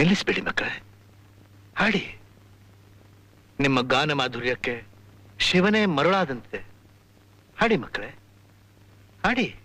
ನಿಲ್ಲಿಸ್ಬೇಡಿ ಮಕ್ಕಳೇ. ಹಾಡಿ. ನಿಮ್ಮ ಗಾನ ಮಾಧುರ್ಯಕ್ಕೆ ಶಿವನೇ ಮರುಳಾದಂತೆ ಹಾಡಿ ಮಕ್ಕಳೇ. ಹಾಡಿ.